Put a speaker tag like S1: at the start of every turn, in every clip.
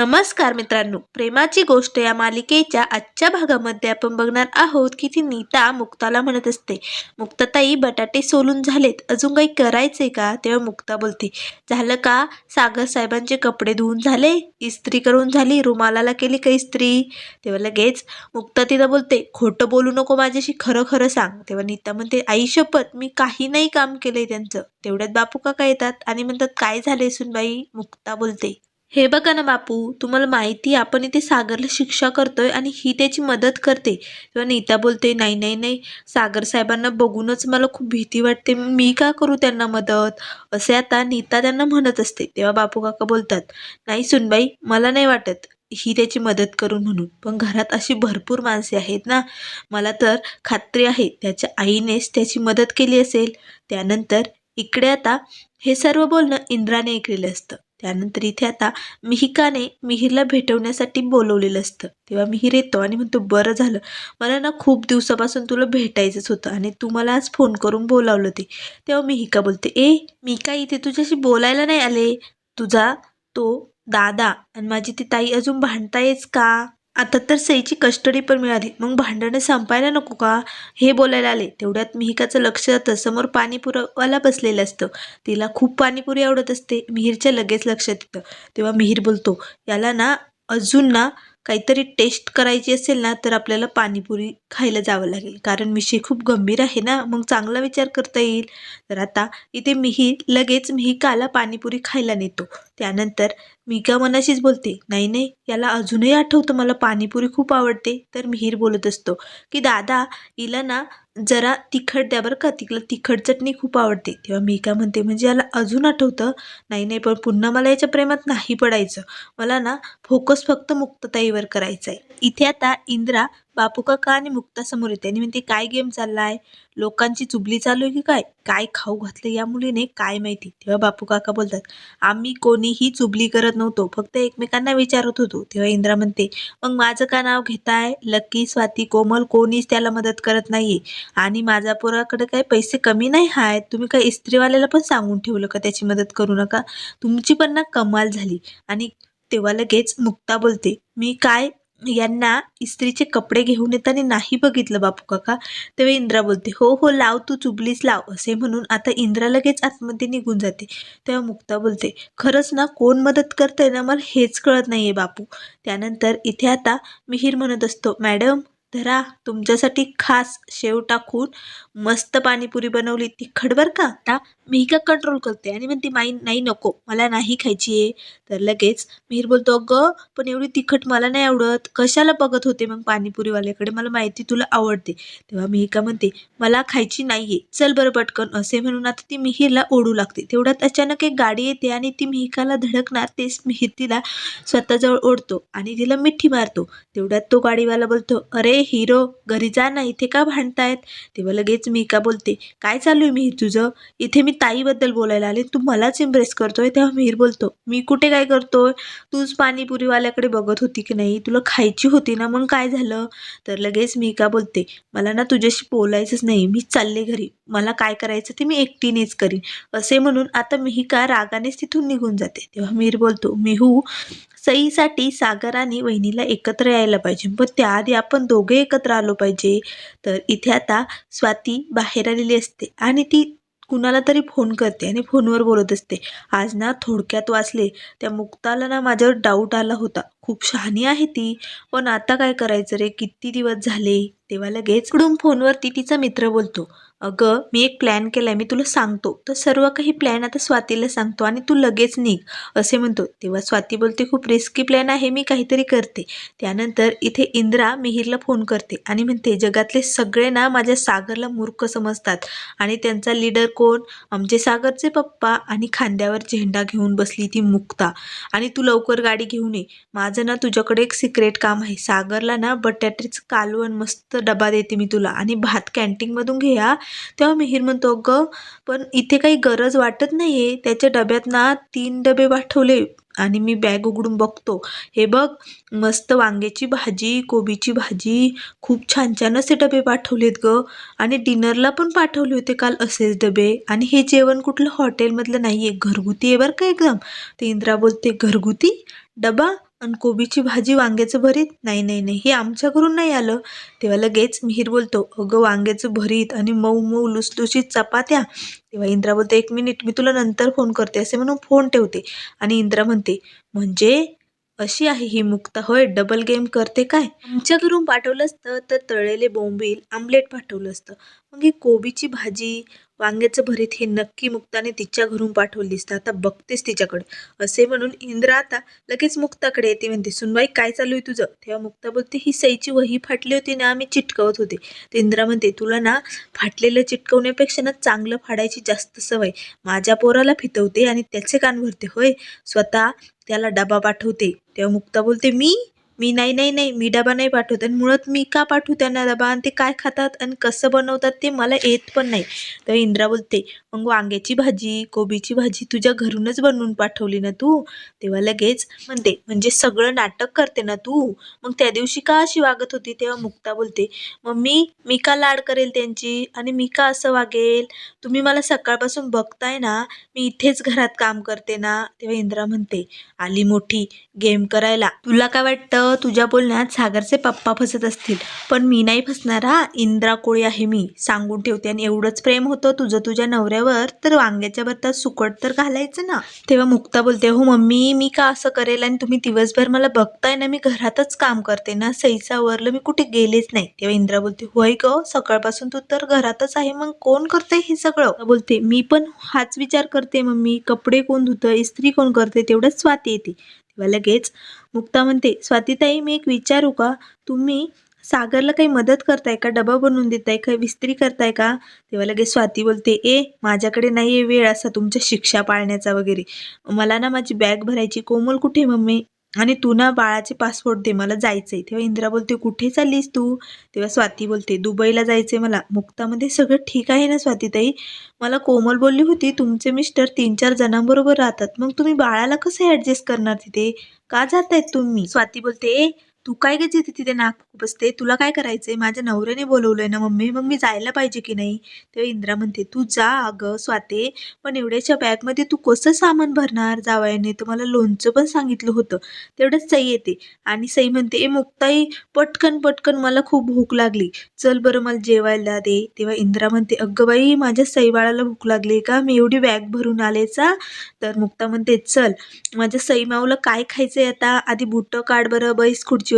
S1: नमस्कार मित्रांनो. प्रेमाची गोष्ट या मालिकेच्या आजच्या भागामध्ये आपण बघणार आहोत की ती नीता मुक्ताला म्हणत असते मुक्ताताई बटाटे सोलून झालेत. अजून काही करायचे का? तेव्हा मुक्ता बोलते झालं का? सागर साहेबांचे कपडे धुवून झाले? इस्त्री करून झाली? रुमालाला केली का इस्त्री? तेव्हा लगेच मुक्ता तिला बोलते खोटं बोलू नको माझ्याशी खरं खरं सांग. तेव्हा नीता म्हणते आई शपथ मी काही नाही काम केलंय त्यांचं. तेवढ्यात बापू काका येतात आणि म्हणतात काय झाले सुनबाई? मुक्ता बोलते हे बघा ना बापू तुम्हाला माहिती आहे, आपण इथे सागरला शिक्षा करतोय आणि ही त्याची मदत करते. तेव्हा नीता बोलते नाही नाही नाही सागर साहेबांना बघूनच मला खूप भीती वाटते. मी का करू त्यांना मदत? असे आता नीता त्यांना म्हणत असते. तेव्हा बापू काका बोलतात नाही सुनबाई मला नाही वाटत ही त्याची मदत करू म्हणून. पण घरात अशी भरपूर माणसे आहेत ना मला तर खात्री आहे त्याच्या आईनेच त्याची मदत केली असेल. त्यानंतर इकडे आता हे सर्व बोलणं इंद्राने ऐकलेलं असतं. त्यानंतर इथे आता मिहिकाने मिहीरला भेटवण्यासाठी बोलवलेलं असतं. तेव्हा मिहीर येतो आणि म्हणतो बरं झालं. मला ना खूप दिवसापासून तुला भेटायचंच होतं आणि तू मला आज फोन करून बोलावलं ते तेव्हा मिहिका बोलते ए मी काय इथे तुझ्याशी बोलायला नाही आले. तुझा तो दादा आणि माझी ती ताई अजून भांडतायच का? आता तर सईची कस्टडी पण मिळाली. मग भांडणं संपायला नको का? हे बोलायला आले. तेवढ्यात मिहिकाचं लक्ष जातं. समोर पाणीपुरवाला बसलेलं असतं. तिला खूप पाणीपुरी आवडत असते. मिहीरच्या लगेच लक्षात येतं. तेव्हा मिहीर बोलतो याला ना अजून ना काहीतरी टेस्ट करायची असेल ना तर आपल्याला पाणीपुरी खायला जावं लागेल. कारण विषय खूप गंभीर आहे ना. मग चांगला विचार करता येईल. तर आता इथे मिहीर लगेच मिहिकाला पाणीपुरी खायला नेतो. त्यानंतर मिका मनाशीच बोलते? नाही नाही याला अजूनही आठवतं मला पाणीपुरी खूप आवडते. तर मिहीर बोलत असतो की दादा हिला ना जरा तिखट द्या बरं का तिला तिखट चटणी खूप आवडते. तेव्हा मी का म्हणते म्हणजे याला अजून आठवतं? नाही नाही पण पुन्हा मला याच्या प्रेमात नाही पडायचं. मला ना फोकस फक्त मुक्तताईवर करायचा आहे इथे आता इंद्रा बापू काका आणि मुक्ता समोर येते. आणि म्हणते काय गेम चाललाय? लोकांची चुगली चालू आहे की काय? काय खाऊ घातलं या मुलीने? काय माहिती? तेव्हा बापू काका बोलतात आम्ही कोणीही चुगली करत नव्हतो. फक्त एकमेकांना विचारत होतो. तेव्हा इंद्रा म्हणते मग माझं का नाव घेताय? लकी स्वाती कोमल कोणीच त्याला मदत करत नाहीये. आणि माझा पोराकडे काय पैसे कमी नाही आहेत? तुम्ही काय इस्त्रीवाल्याला पण सांगून ठेवलं का त्याची मदत करू नका? तुमची पण ना कमाल झाली. आणि तेव्हा लगेच मुक्ता बोलते मी काय यांना इस्त्रीचे कपडे घेऊन येताना नाही बघितलं बापू काका. तेव्हा इंद्रा बोलते हो हो लाव तू चुबलीस लाव असे म्हणून आता इंद्रा लगेच आतमध्ये निघून जाते. तेव्हा मुक्ता बोलते खरंच ना कोण मदत करतंय ना मला हेच कळत नाहीये बापू. त्यानंतर इथे आता मिहीर म्हणत असतो मॅडम धरा तुमच्यासाठी खास शेव टाकून मस्त पाणीपुरी बनवली तिखट बरं का? आता मी का कंट्रोल करते? आणि म्हणते माई नाही नको मला नाही खायची आहे. तर लगेच मिहीर बोलतो अगं पण एवढी तिखट मला नाही आवडत. कशाला बघत होते मग पाणीपुरीवाल्याकडे? मला माहिती तुला आवडते. तेव्हा मिहिका म्हणते मला खायची नाहीये. चल बरं पटकन. असे म्हणून आता ती मिहीरला ओढू लागते. तेवढ्यात अचानक एक गाडी येते आणि ती मिहिकाला धडकणार. तेच मिहीर तिला स्वतःजवळ ओढतो आणि तिला मिठी मारतो. तेवढ्यात तो गाडीवाला बोलतो अरे हिरो घरी जा ना इथे का भांडतायत? तेव्हा लगेच मी का बोलते? काय चालू आहे मिहीर तुझं? इथे मी ताईबद्दल बोलायला आले तू मलाच इम्प्रेस करतोय? तेव्हा मिहीर बोलतो मी कुठे काय करतोय? तूच पाणीपुरीवाल्याकडे बघत होती की नाही? तुला खायची होती ना मग काय झालं? तर लगेच मी का बोलते मला ना तुझ्याशी बोलायचंच नाही मी चालले घरी. मला काय करायचं ते मी एकटीनेच करीन. असे म्हणून आता मिहिका रागानेच तिथून निघून जाते. तेव्हा मीर बोलतो मिहू सईसाठी सागर आणि वहिनीला एकत्र यायला पाहिजे. पण त्याआधी आपण दोघे एकत्र आलो पाहिजे. तर इथे आता स्वाती बाहेर आलेली असते आणि ती कुणाला तरी फोन करते आणि फोनवर बोलत असते. आज ना थोडक्यात वाचले त्या मुक्ताला ना माझ्यावर डाऊट आला होता. खूप शहाणी आहे ती. पण आता काय करायचं रे? किती दिवस झाले? तेव्हा लगेच इकडून फोनवरती तिचा मित्र बोलतो. अगं मी एक प्लॅन केलाय मी तुला सांगतो. तर सर्व काही प्लॅन आता स्वातीला सांगतो आणि तू लगेच निघ असे म्हणतो. तेव्हा स्वाती बोलते खूप रिस्की प्लॅन आहे मी काहीतरी करते. त्यानंतर इथे इंद्रा मिहीरला फोन करते आणि म्हणते जगातले सगळे ना माझ्या सागरला मूर्ख समजतात आणि त्यांचा लीडर कोण? आमचे सागरचे पप्पा. आणि खांद्यावर झेंडा घेऊन बसली ती मुक्ता. आणि तू लवकर गाडी घेऊन ये. माझं ना तुझ्याकडे एक सिक्रेट काम आहे. सागरला ना बटाट्याचं कालवण मस्त डबा देते मी तुला. आणि भात कॅन्टीनमधून घे तेव्हा मिहीर म्हणतो अगं पण इथे काही गरज वाटत नाही आहे त्याच्या डब्यात ना तीन डबे पाठवले आणि मी बॅग उघडून बघतो. हे बघ मस्त वांग्याची भाजी कोबीची भाजी खूप छान छान असे डबे पाठवलेत ग. आणि डिनरला पण पाठवले होते काल असेच डबे. आणि हे जेवण कुठलं हॉटेलमधलं नाही आहे घरगुती आहे बरं का एकदम. ते इंद्रा बोलते घरगुती? डबा? आणि कोबीची भाजी वांग्याचं भरीत? नाही नाही नाही. हे आमच्या घरून नाही आलं. तेव्हा लगेच मिहीर बोलतो अगं वांग्याचं भरीत आणि मऊ मऊ लुसलुशीत चपात्या. तेव्हा इंद्रा बोलते एक मिनिट मी तुला नंतर फोन करते. असे म्हणून फोन ठेवते. आणि इंद्रा म्हणते म्हणजे अशी आहे ही मुक्ता होय? डबल गेम करते काय? आमच्या घरून पाठवलं असतं तर तळलेले बोंबील आमलेट पाठवलं असतं. मग ही कोबीची भाजी वांग्याचं भरीत हे नक्की मुक्ताने तिच्या घरून पाठवलीस. तर आता बघतेस तिच्याकडे. असे म्हणून इंद्रा आता लगेच मुक्ताकडे येते. म्हणते सुनबाई काय चालू आहे तुझं? तेव्हा मुक्ता बोलते ही सईची वही फाटली होती ना आम्ही चिटकवत होते. तर इंद्रा म्हणते तुला ना फाटलेलं चिटकवण्यापेक्षा ना चांगलं फाडायची जास्त सवय. माझ्या पोराला फितवते आणि त्याचे कान भरते. होय? स्वतः त्याला डबा पाठवते. तेव्हा मुक्ता बोलते मी मी नाही नाही नाही मी डबा नाही पाठवत आणि मुळात मी का पाठवू त्यांना डबा आणि ते काय खातात आणि कसं बनवतात ते मला येत पण नाही. तर इंद्रा बोलते मग वांग्याची भाजी कोबीची भाजी तुझ्या घरूनच बनवून पाठवली ना तू? तेव्हा लगेच म्हणते म्हणजे सगळं नाटक करते ना तू? मग त्या दिवशी का अशी वागत होती? तेव्हा मुक्ता बोलते मम्मी मी का लाड करेल त्यांची? आणि मी का असं वागेल? तुम्ही मला सकाळपासून बघताय ना मी इथेच घरात काम करते ना? तेव्हा इंद्रा म्हणते आली मोठी गेम करायला. तुला काय वाटतं? तुझ्या बोलण्यात सागरचे पप्पा फसत असतील. पण मी नाही फसणार हा. इंद्रा कोळी आहे मी. सांगून ठेवते आणि एवढंच प्रेम होतं तुझं तुझ्या नवऱ्या झाल्यावर तर वांग्याच्या भरतात सुकट तर घालायचं ना. तेव्हा मुक्ता बोलते हो मम्मी मी का असं करेल आणि तुम्ही दिवसभर मला बघताय ना मी घरातच काम करते ना सईचा मी कुठे गेलेच नाही. तेव्हा इंद्रा बोलते होय ग सकाळपासून तू तर घरातच आहे मग कोण करते हे सगळं? बोलते मी पण हाच विचार करते मम्मी कपडे कोण धुतं इस्त्री कोण करते तेवढंच स्वाती येते. तेव्हा लगेच मुक्ता म्हणते स्वातीताई मी एक विचारू का? तुम्ही सागरला काही मदत करताय का? डबा बनवून देताय का? विस्त्री करताय का? तेव्हा लगेच स्वाती बोलते ए माझ्याकडे नाही आहे वेळ असा तुमच्या शिक्षा पाळण्याचा वगैरे. मला ना माझी बॅग भरायची. कोमल कुठे मम्मी? आणि तू ना बाळाचे पासपोर्ट दे मला जायचंय. तेव्हा इंदिरा बोलते कुठे चाललीस तू? तेव्हा स्वाती बोलते दुबईला जायचंय मला. मुक्तामध्ये सगळं ठीक आहे ना स्वातीताई? मला कोमल बोलली होती तुमचे मिस्टर तीन चार जणांबरोबर राहतात. मग तुम्ही बाळाला कसं ॲडजस्ट करणार तिथे? का जातायत तुम्ही? स्वाती बोलते "ए, तू काय गे जिथे तिथे नाक बसते तुला काय करायचंय? माझ्या नवऱ्याने बोलवलंय ना मम्मी. मग मी जायला पाहिजे की नाही? तेव्हा इंद्रा म्हणते तू जा अगं स्वाते. पण एवढ्याच्या बॅगमध्ये तू कसं सामान भरणार जावयाने? तर मला लोणचं पण सांगितलं होतं. तेवढंच सई येते. आणि सई म्हणते ए मुक्ताई पटकन पटकन मला खूप भूक लागली. चल बरं मला जेवायला दे. तेव्हा इंद्रा म्हणते अगं बाई माझ्या सई बाळाला भूक लागली का? मी एवढी बॅग भरून आलेचा तर मुक्ता म्हणते चल माझ्या सई माऊला काय खायचंय आता? आधी बुट्ट काढ बरं बैस खुर्चीवर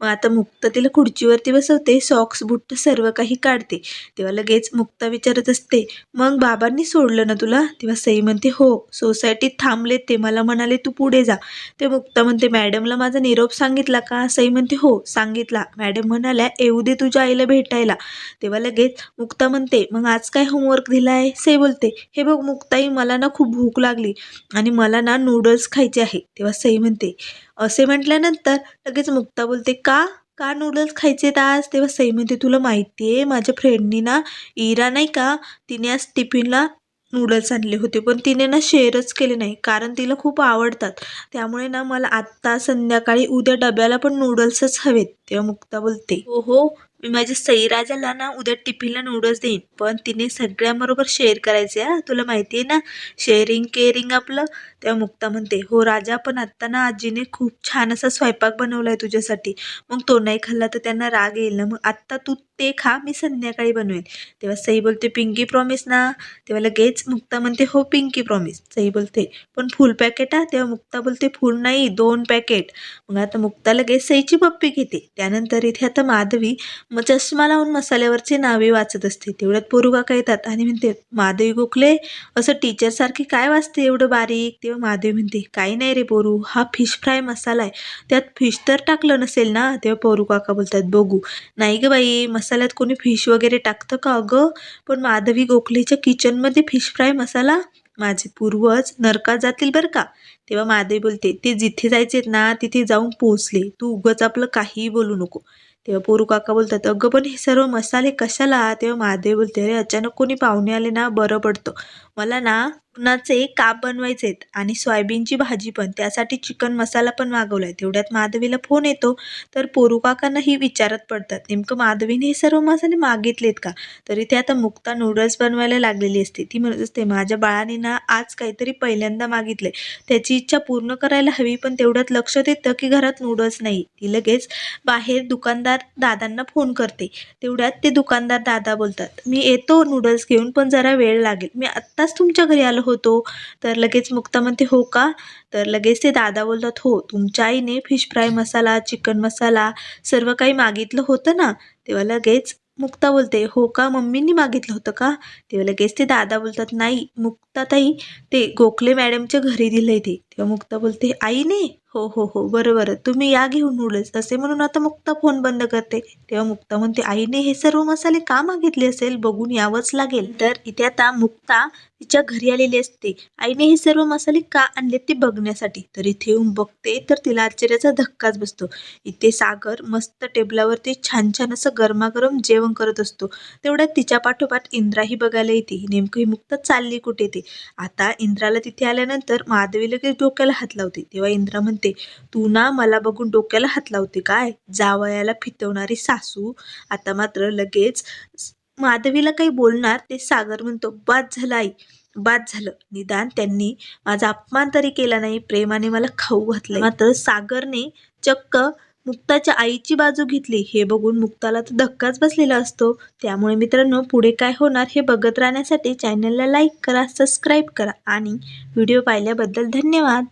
S1: मग आता मुक्ता तिला खुर्चीवरती बसवते सॉक्स बुट्ट सर्व काही काढते. तेव्हा लगेच मुक्ता विचारत असते मग बाबांनी सोडलं ना तुला? तेव्हा सई म्हणते हो सोसायटीत थांबले ते मला म्हणाले तू पुढे जा. ते मुक्ता म्हणते मॅडमला माझा निरोप सांगितला का? सई म्हणते हो सांगितला. मॅडम म्हणाल्या येऊ दे तुझ्या आईला भेटायला. तेव्हा लगेच मुक्ता म्हणते मग आज काय होमवर्क दिला आहे सई बोलते हे बघ मुक्ताई मला ना खूप भूक लागली आणि मला ना नूडल्स खायचे आहे. तेव्हा सई म्हणते असे म्हटल्यानंतर लगेच मुक्ता बोलते का? का नूडल्स खायचे आज? तेव्हा सई म्हणते तुला माहिती आहे माझ्या फ्रेंडनी ना इरा नाही का तिने आज टिफिनला नूडल्स आणले होते. पण तिने ना शेअरच केले नाही कारण तिला खूप आवडतात. त्यामुळे ना मला आत्ता संध्याकाळी उद्या डब्याला पण नूडल्सच हवेत. तेव्हा मुक्ता बोलते हो हो मी माझ्या सईराजाला ना उद्या टिफिनला नूडल्स देईन. पण तिने सगळ्यांबरोबर शेअर करायचे हा. तुला माहिती आहे ना शेअरिंग केअरिंग आपलं? तेव्हा मुक्ता म्हणते हो राजा पण आत्ता ना आजीने खूप छान असा स्वयंपाक बनवला आहे तुझ्यासाठी. मग तो नाही खाल्ला तर त्यांना राग येईल ना. मग आत्ता तू ते खा मी संध्याकाळी बनवेन. तेव्हा सई बोलते पिंकी प्रॉमिस ना. तेव्हा लगेच मुक्ता म्हणते हो पिंकी प्रॉमिस सई बोलते पण फुल पॅकेट हा? तेव्हा मुक्ता बोलते फुल नाही दोन पॅकेट मग आता मुक्ता लगेच सईची पप्पी घेते. त्यानंतर इथे आता माधवी मग चष्मा लावून मसाल्यावरची नावे वाचत असते. तेवढ्यात पोरू काका येतात? आणि म्हणते माधवी गोखले असं टीचरसारखी काय वाचते एवढं बारीक? तेव्हा माधवी म्हणते काही नाही रे पोरू हा फिश फ्राय मसाला आहे. त्यात फिश तर टाकलं नसेल ना? तेव्हा पोरू काका बोलतात बघू. नाही ग बाई मसाल्यात कोणी फिश वगैरे टाकतं का अगं? पण माधवी गोखलेच्या किचनमध्ये फिश फ्राय मसाला? माझे पूर्वज नरकात जातील बरं का? तेव्हा माधवी बोलते ते जिथे जायचेत ना तिथे जाऊन पोहोचले. तू उगच आपलं काहीही बोलू नको. तेव्हा पोरू काका बोलतात अगं पण हे सर्व मसाले कशाला? तेव्हा महादेव बोलते अरे अचानक कोणी पाहुणे आले ना बरं पडतं. मला ना पुरणाचे काप बनवायचे आहेत आणि सोयाबीनची भाजी पण. त्यासाठी चिकन मसाला पण मागवला आहे तेवढ्यात माधवीला फोन येतो. तर पोरू काकांनाही विचारत पडतात. नेमकं माधवीने हे सर्व मसाले मागितलेत का? तरी ते आता मुक्ता नूडल्स बनवायला लागलेली असते. ती म्हणत असते माझ्या बाळाने ना आज काहीतरी पहिल्यांदा मागितले त्याची इच्छा पूर्ण करायला हवी पण तेवढ्यात लक्षात येतं की घरात नूडल्स नाही. ती लगेच बाहेर दुकानदार दादांना फोन करते. तेवढ्यात ते दुकानदार दादा बोलतात मी येतो नूडल्स घेऊन पण जरा वेळ लागेल. मी आत्ता आत्ताच तुमच्या घरी आलो होतो. तर लगेच मुक्ता म्हणते हो का? तर लगेच ते दादा बोलतात हो तुमच्या आईने fish fry masala chicken masala सर्व काही मागितलं होतं ना? तेव्हा लगेच मुक्ता बोलते हो का? मम्मींनी मागितलं होतं का? तेव्हा लगेच ते दादा बोलतात नाही मुक्ताताई ते गोखले मॅडमच्या घरी दिलंय ते. तेव्हा मुक्ता बोलते आईने? हो हो हो बरोबर तुम्ही या घेऊन नूडल्स असे म्हणून आता मुक्ता फोन बंद करते. तेव्हा मुक्ता म्हणते आईने हे सर्व मसाले का मागितले असेल? बघून यावंच लागेल. तर इथे आता मुक्ता तिच्या घरी आलेली असते. आईने हे सर्व मसाले का आणले ते बघण्यासाठी? तर इथे येऊन बघते तर तिला आश्चर्याचा धक्काच बसतो. इथे सागर मस्त टेबलावरती छान छान असं गरमागरम जेवण करत असतो. तेवढ्यात तिच्या पाठोपाठ इंद्राही बघायला येते. नेमकं ही मुक्ता चालली कुठे ते? आता इंद्राला तिथे आल्यानंतर माधवी लगेच डोक्याला हात लावते. तेव्हा इंद्रा म्हणते तू ना मला बघून डोक्याला हात लावते काय? जावयाला फितवणारी सासू. आता मात्र लगेच माधवीला काही बोलणार ते सागर म्हणतो बाद झालं आई बाद झालं. निदान त्यांनी माझा अपमान तरी केला नाही प्रेमाने मला खाऊ घातलं मात्र सागरने चक्क मुक्ताच्या आईची बाजू घेतली. हे बघून मुक्ताला तर धक्काच बसलेला असतो. त्यामुळे मित्रांनो पुढे काय होणार हे बघत राहण्यासाठी चॅनलला लाईक करा सबस्क्राईब करा आणि व्हिडिओ पाहिल्याबद्दल धन्यवाद.